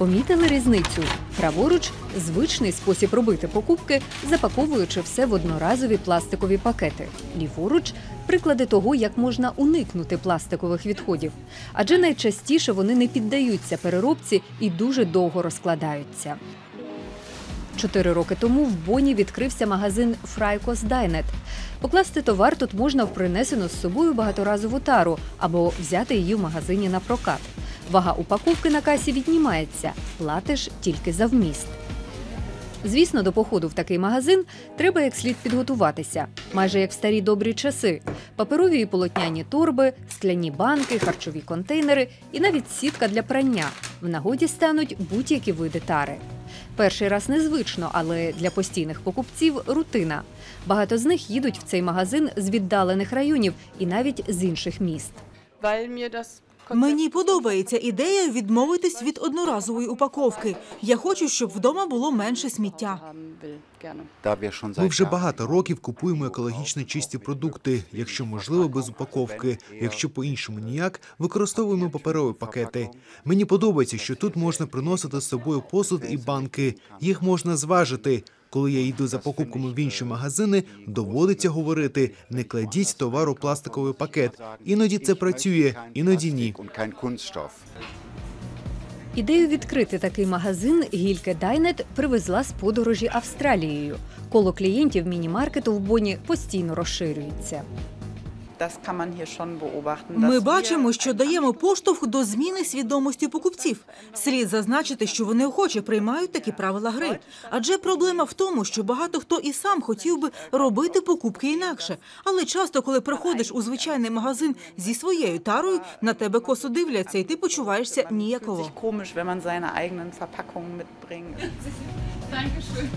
Помітили різницю? Праворуч звичний спосіб робити покупки, запаковуючи все в одноразові пластикові пакети. Ліворуч приклади того, як можна уникнути пластикових відходів. Адже найчастіше вони не піддаються переробці і дуже довго розкладаються. Чотири роки тому в Боні відкрився магазин Фрайкос Дайнет. Покласти товар тут можна в принесену з собою багаторазову тару або взяти її в магазині на прокат. Вага упаковки на касі віднімається, платиш тільки за вміст. Звісно, до походу в такий магазин треба як слід підготуватися, майже як в старі добрі часи: паперові і полотняні торби, скляні банки, харчові контейнери і навіть сітка для прання. В нагоді стануть будь-які види тари. Перший раз незвично, але для постійних покупців рутина. Багато з них їдуть в цей магазин з віддалених районів і навіть з інших міст. weil Мені подобається ідея відмовитись від одноразової упаковки. Я хочу, щоб вдома було менше сміття. Ми вже багато років купуємо екологічно чисті продукти, якщо можливо без упаковки. Якщо по-іншому ніяк, використовуємо паперові пакети. Мені подобається, що тут можна приносити з собою посуд і банки. Їх можна зважити. Коли я йду за покупками в інші магазини, доводиться говорити: не кладіть товар у пластиковий пакет. Іноді це працює, іноді ні. Ідею відкрити такий магазин Гільке Дайнет привезла з подорожі Австралією. Коло клієнтів міні-маркету в Боні постійно розширюється. Ми бачимо, що даємо поштовх до зміни свідомості покупців. Слід зазначити, що вони охоче приймають такі правила гри. Адже проблема в тому, що багато хто і сам хотів би робити покупки інакше. Але часто, коли приходиш у звичайний магазин зі своєю тарою, на тебе косо дивляться, і ти почуваєшся ніяково. sich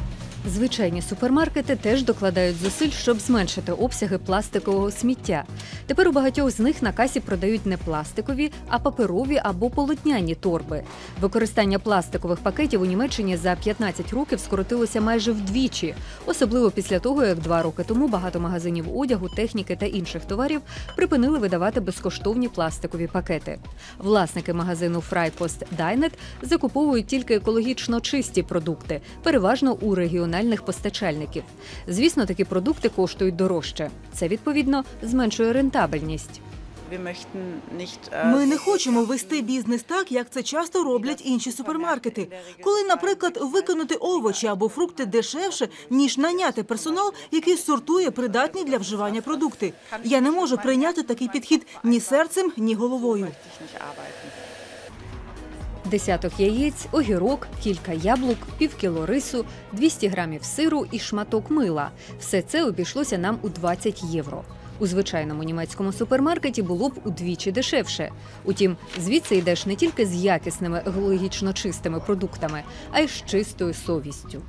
Звичайні супермаркети теж докладають зусиль, щоб зменшити обсяги пластикового сміття. Тепер у багатьох з них на касі продають не пластикові, а паперові або полотняні торби. Використання пластикових пакетів у Німеччині за 15 років скоротилося майже вдвічі, особливо після того, як два роки тому багато магазинів одягу, техніки та інших товарів припинили видавати безкоштовні пластикові пакети. Власники магазину Фрайпост Дайнет закуповують тільки екологічно чисті продукти, переважно у регіональних постачальників. Звісно, такі продукти коштують дорожче. Це відповідно зменшує рентабельність. Ми не хочемо вести бізнес так, як це часто роблять інші супермаркети. Коли, наприклад, виконати овочі або фрукти дешевше, ніж наняти персонал, який сортує придатні для вживання продукти. Я не можу прийняти такий підхід ні серцем, ні головою. Десяток яєць, огірок, кілька яблук, півкіло рису, 200 грамів сиру і шматок мила. Все це обійшлося нам у 20 євро. У звичайному німецькому супермаркеті було б удвічі дешевше. Утім, звідси йдеш не тільки з якісними екологічно чистими продуктами, а й з чистою совістю.